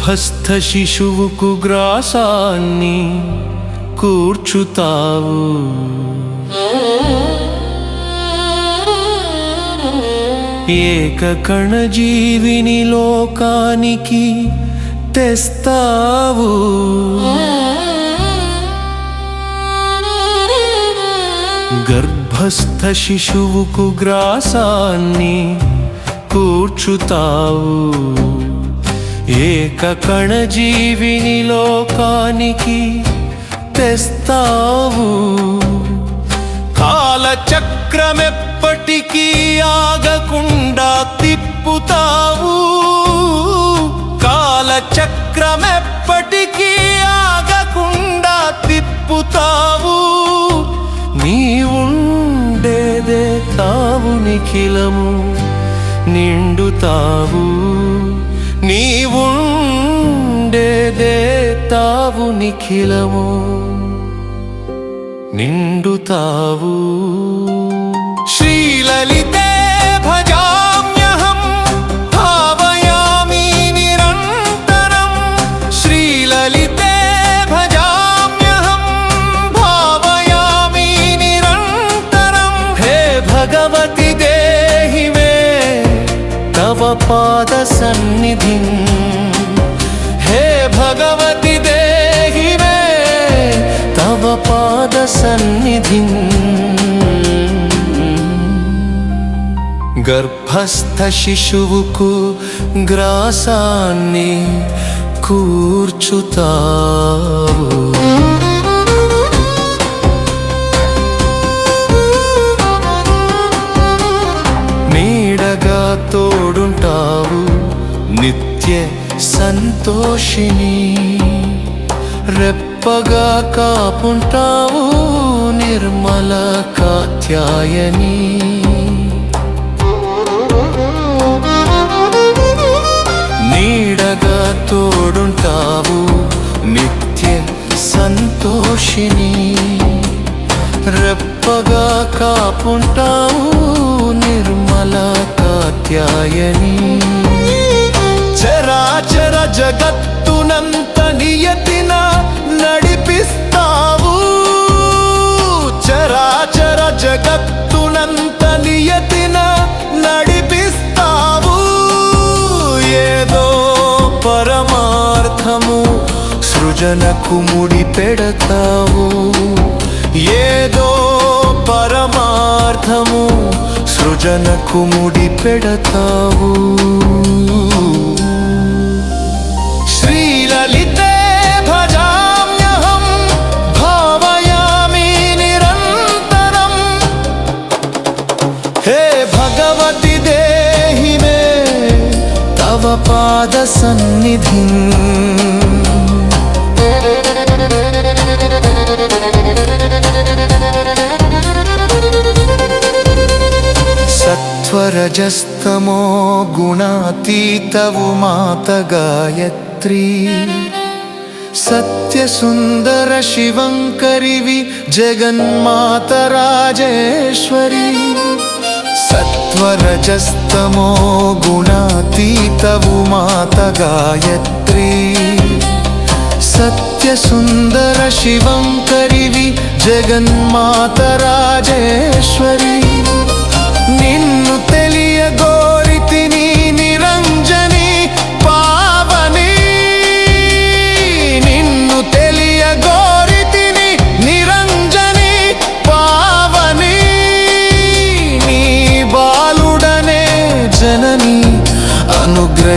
గర్భస్థ శిశువుకు గ్రాసాన్ని కూర్చుతావు. ఏక కణజీవిని లోకానికి తెస్తావు. గర్భస్థ శిశువుకు గ్రాసాన్ని కూర్చుతావు. ఏక కణజీవిని లోకానికి తెస్తావు. కాలచక్రమెప్పటికీ ఆగకుండా తిప్పుతావు. కాలచక్రమెప్పటికీ ఆగకుండా తిప్పుతావు. నీవుండేదే తావు నిఖిలము నిండుతావు. నీవుండేదే తావు నిఖిలము నిండుతావు. శ్రీలలితే సన్నిధిం హే భగవతి దేహి మే తవ పాద సన్నిధిం గర్భస్థ శిశువుకు గ్రాసాన్ని కూర్చుతావు సంతోషిని రెప్పగా కాపుంటావు నిర్మల కాత్యాయని. నీడగా తోడుంటావు నిత్య సంతోషిని. రెప్పగా కాపుంటావు నిర్మల కాత్యాయని. జగత్తునంత నియతిన నడిపిస్తావు. చరాచర జగత్తునంత నియతిన నడిపిస్తావు. ఏదో పరమార్థము సృజనకు ముడి పెడతావు. ఏదో పరమార్థము సృజనకు ముడి పెడతావు. तव पादसन्निधिम् सत्त्वरजस्तमो मात गायत्री सत्यसुन्दरशिवङ्करि वि जगन्मातराजेश्वरी। సత్యసుందర శివంకరివి జగన్మాత రాజేశ్వరి. సత్వరజస్తమో గుణాతీతవు మాత గాయత్రి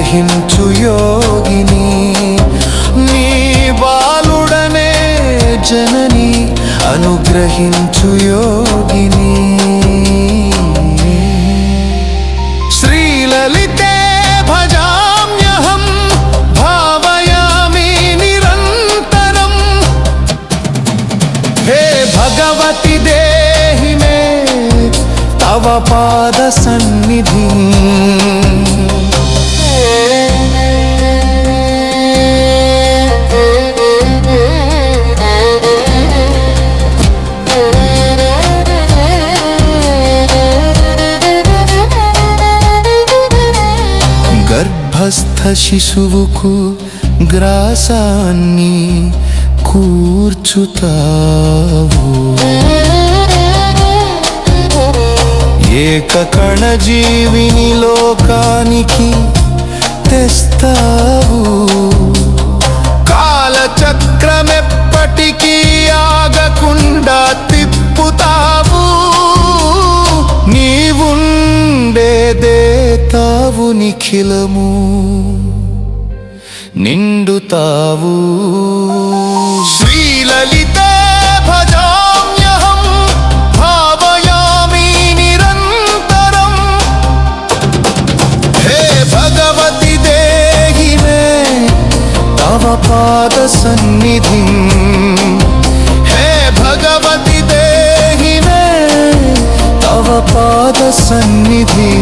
గ్రహించు యోగిని నీ బాలుడనే జనని అనుగ్రహించు యోగిని. శ్రీలలితే భజామ్యహం భావయామి నిరంతరం. హే భగవతి దేహి మే తవ పాద సన్నిధి. గర్భస్థ శిశువుకు గ్రాసాన్ని కూర్చుతావు. ఏకకణ జీవిని లోకానికి తెస్తావు. నిఖిలము నిండుతావు. శ్రీలలితే భజామ్యహం భావయామి నిరంతరం. హే భగవతి దేహి తవ పాద సన్నిధి. హే భగవతి దేహి తవ పాద సన్నిధి.